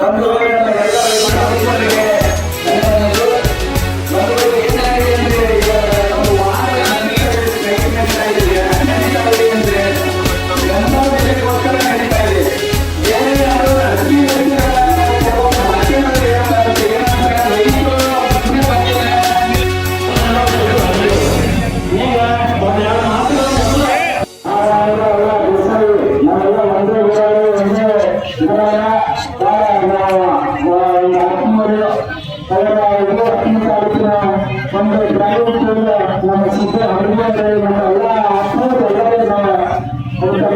ಬಂಧುಗಳೇ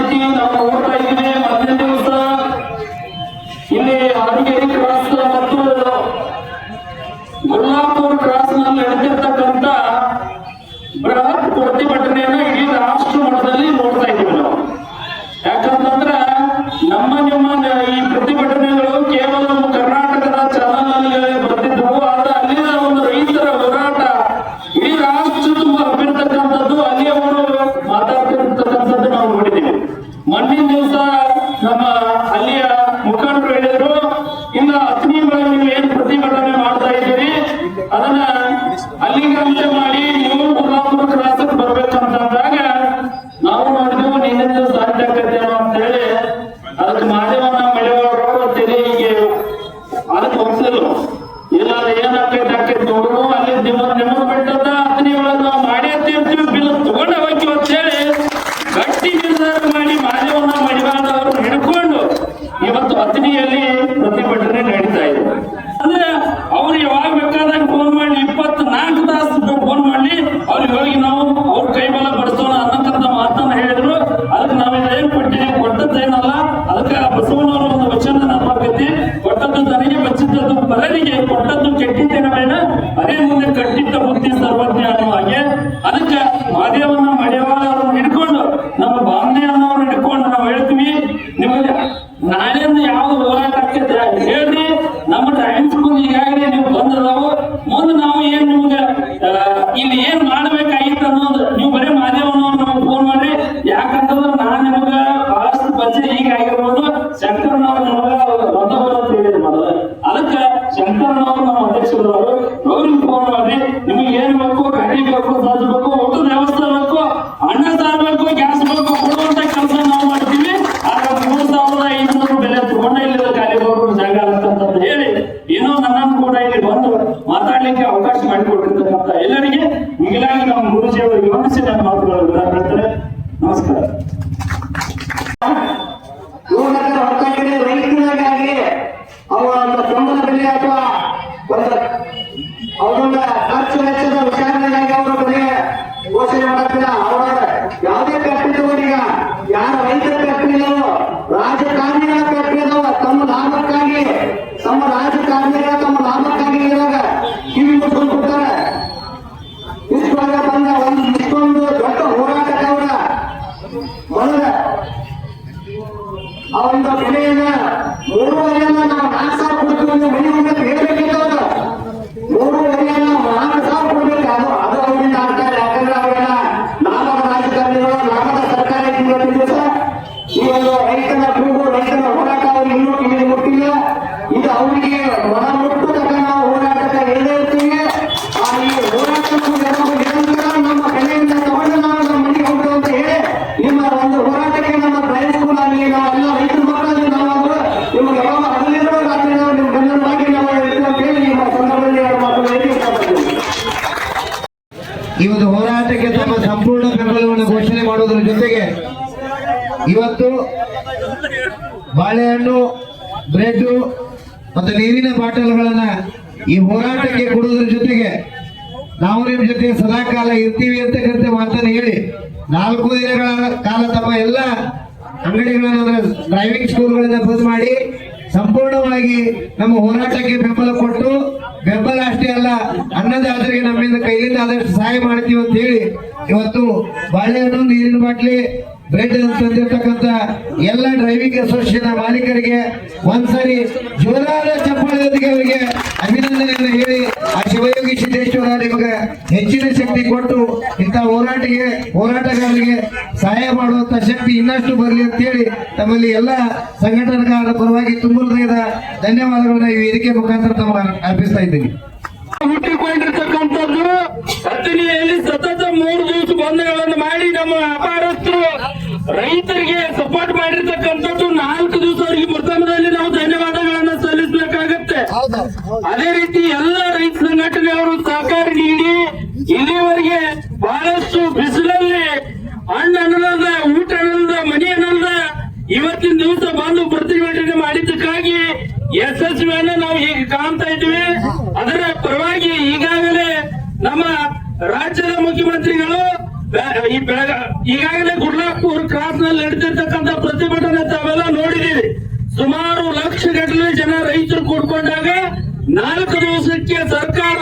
படித்து நம்ம ஊர் 那么 ಹಾಗೆ ಅದಕ್ಕೆ ಮಾದೇವನ್ನ ಮಡಿಯವಾದವ್ರನ್ನ ಹಿಡ್ಕೊಂಡು ನಮ್ಮ ಬಾಂಧೆಯನ್ನವ್ರು ಹಿಡ್ಕೊಂಡು ನಾವು ಹೇಳ್ತೀವಿ, ನಿಮಗೆ ನಾಳೆಯಿಂದ ಯಾವ್ದು ಹೋರಾಟ ಆಗ್ತದೆ ಹೇಳ್ರಿ, ನಮ್ಮ ಡ್ರೈವಿಂಗ್ ಸ್ಕೂಲ್ ಈಗಾಗಲಿ ನೀವು ಬಂದಿದಾವು ಮುಂದೆ ನಾವು ಏನ್ ನಿಮ್ಗೆ ಇಲ್ಲಿ ಏನ್ ಮಾಡ್ಬೇಕಾಗಿತ್ತು ಅನ್ನೋದು, ನೀವು ಬರೀ ಮಾದೇವನವ್ರು ನಮಗೆ ಫೋನ್ ಮಾಡ್ರಿ. ಯಾಕಂತಂದ್ರೆ ನಾನು ನಿಮಗೆ ಬಹಳಷ್ಟು ಪರಿಚಯ ಈಗ ಆಗಿರ್ಬೋದು. ಶಂಕರನವ್ರು ನಿಮಗೆ ರೊದ್ದವರು ತಿಳಿದ ಅದಕ್ಕೆ ಶಂಕರನವ್ರು ನಮ್ಮ ಅಧ್ಯಕ್ಷರು ಅವ್ರಿಗೆ ಫೋನ್ ಮಾಡ್ರಿ. ಬೇಕು ಸಾಧಿಸಬೇಕು ಒಟ್ಟು ವ್ಯವಸ್ಥೆ ಬೇಕು, ಅನ್ನ ಸಾರ್ಬೇಕು ಗ್ಯಾಸ್ ಬೇಕು, ಕೊಡುವಂತ ಕೆಲಸ ನಾವು ಮಾಡ್ತೀವಿ. ಆದ್ರೆ ಮೂರು ಸಾವಿರದ ಐನೂರು ಬೆಲೆ ಇಲ್ಲದ ಇಲ್ಲ ಕಾಲಿಗೋರು ಜಾಗ ಅಂತ ಹೇಳಿ, ಏನೋ ನನ್ನನ್ನು ಕೂಡ ಇಲ್ಲಿ ಬಂದು ಮಾತಾಡ್ಲಿಕ್ಕೆ ಅವಕಾಶ ಬಾಳೆಹಣ್ಣು ಬ್ರೆಡ್ ಮತ್ತು ನೀರಿನ ಬಾಟಲ್ಗಳನ್ನ ಈ ಹೋರಾಟಕ್ಕೆ ಕೊಡುವುದ್ರ ಜೊತೆಗೆ ನಾವು ನಿಮ್ಮ ಜೊತೆ ಸದಾ ಕಾಲ ಇರ್ತೀವಿ ಅಂತಕ್ಕಂಥ ಮಾತನ್ನು ಹೇಳಿ ನಾಲ್ಕು ದಿನಗಳ ಕಾಲ ತಮ್ಮ ಎಲ್ಲ ಅಂಗಡಿಗಳನ್ನ ಡ್ರೈವಿಂಗ್ ಸ್ಕೂಲ್ಗಳನ್ನ ಬಂದ್ ಮಾಡಿ ಸಂಪೂರ್ಣವಾಗಿ ನಮ್ಮ ಹೋರಾಟಕ್ಕೆ ಬೆಂಬಲ ಕೊಟ್ಟು ಬೆಂಬಲ ಅಷ್ಟೇ ಅಲ್ಲ ಅನ್ನದಾತರಿಗೆ ನಮ್ಮಿಂದ ಕೈಯಿಂದ ಆದಷ್ಟು ಸಹಾಯ ಮಾಡ್ತೀವಿ ಅಂತ ಹೇಳಿ ಇವತ್ತು ಬಾಳೆಹಣ್ಣು, ನೀರಿನ ಬಾಟ್ಲಿ ಬ್ರೆಡ್ ತಂದಿರ್ತಕ್ಕಂಥ ಎಲ್ಲ ಡ್ರೈವಿಂಗ್ ಅಸೋಸಿಯೇಷನ್ ಮಾಲೀಕರಿಗೆ ಒಂದ್ಸರಿ ಜೋರಾದ ಚಪ್ಪಾಳೆಯೊಂದಿಗೆ ಅವರಿಗೆ ಅಭಿನಂದನೆಯನ್ನು ಹೇಳಿ ಆ ಶಿವಯೋಗಿ ಸಿದ್ದೇಶ್ವರ ನಿಮಗೆ ಹೆಚ್ಚಿನ ಶಕ್ತಿ ಕೊಟ್ಟು ಇಂಥ ಹೋರಾಟಿಗೆ ಹೋರಾಟಗಾರರಿಗೆ ಸಹಾಯ ಮಾಡುವಂತ ಶಕ್ತಿ ಇನ್ನಷ್ಟು ಬರಲಿ ಅಂತ ಹೇಳಿ ತಮ್ಮಲ್ಲಿ ಎಲ್ಲ ಸಂಘಟನೆಗಾರರ ಪರವಾಗಿ ತುಂಬ ಹೃದಯದ ಧನ್ಯವಾದಗಳನ್ನ ಈ ವೇದಿಕೆ ಮುಖಾಂತರ ತಮ್ಮ ಅರ್ಪಿಸ್ತಾ ಇದ್ದೀನಿ. ಹುಟ್ಟಿಕೊಂಡಿರ್ತಕ್ಕಂಥದ್ದು ಹತ್ತನೆಯಲ್ಲಿ ಸತತ ಮೂರು ದಿವಸ ಬಂಧಗಳನ್ನು ಮಾಡಿ ನಮ್ಮ ವ್ಯಾಪಾರಸ್ಥರು ರೈತರಿಗೆ ಸಪೋರ್ಟ್ ಮಾಡಿರ್ತಕ್ಕಂಥದ್ದು ನಾಲ್ಕು ದಿವಸ ಅವರಿಗೆ ಪ್ರಥಮದಲ್ಲಿ ನಾವು ಧನ್ಯವಾದಗಳನ್ನ ಸಲ್ಲಿಸಬೇಕಾಗತ್ತೆ. ಅದೇ ರೀತಿ ಎಲ್ಲ ರೈತ ಸಂಘಟನೆಯವರು ಸಹಕಾರ ನೀಡಿ ಇಲ್ಲಿವರೆಗೆ ಬಹಳಷ್ಟು ಬಿಸಿಲಲ್ಲಿ ಹಣ್ಣು ಅನ್ನದ ಊಟ ಅನ್ನದ ಮನೆ ಅನ್ನದ ಇವತ್ತಿನ ದಿವಸ ಬಂದು ಪ್ರತಿಭಟನೆ ಮಾಡಿದ್ದಕ್ಕಾಗಿ ಯಶಸ್ವಿಯನ್ನ ನಾವು ಈಗ ಕಾಣ್ತಾ ಇದ್ವಿ. ಅದರ ಪರವಾಗಿ ಈಗಾಗಲೇ ನಮ್ಮ ರಾಜ್ಯದ ಮುಖ್ಯಮಂತ್ರಿಗಳು ಈ ಬೆಳಗ ಈಗಾಗಲೇ ಗುಡ್ಲಾಪುರ್ ಕ್ರಾಸ್ನಲ್ಲಿ ನಡೆದಿರ್ತಕ್ಕಂಥ ಪ್ರತಿಭಟನೆ ತಾವೆಲ್ಲ ನೋಡಿದೀವಿ ಸುಮಾರು ಲಕ್ಷ ಗಟ್ಟಲೆ ಜನ ರೈತರು ಕೂಡ್ಕೊಂಡಾಗ ನಾಲ್ಕು ದಿವಸಕ್ಕೆ ಸರ್ಕಾರ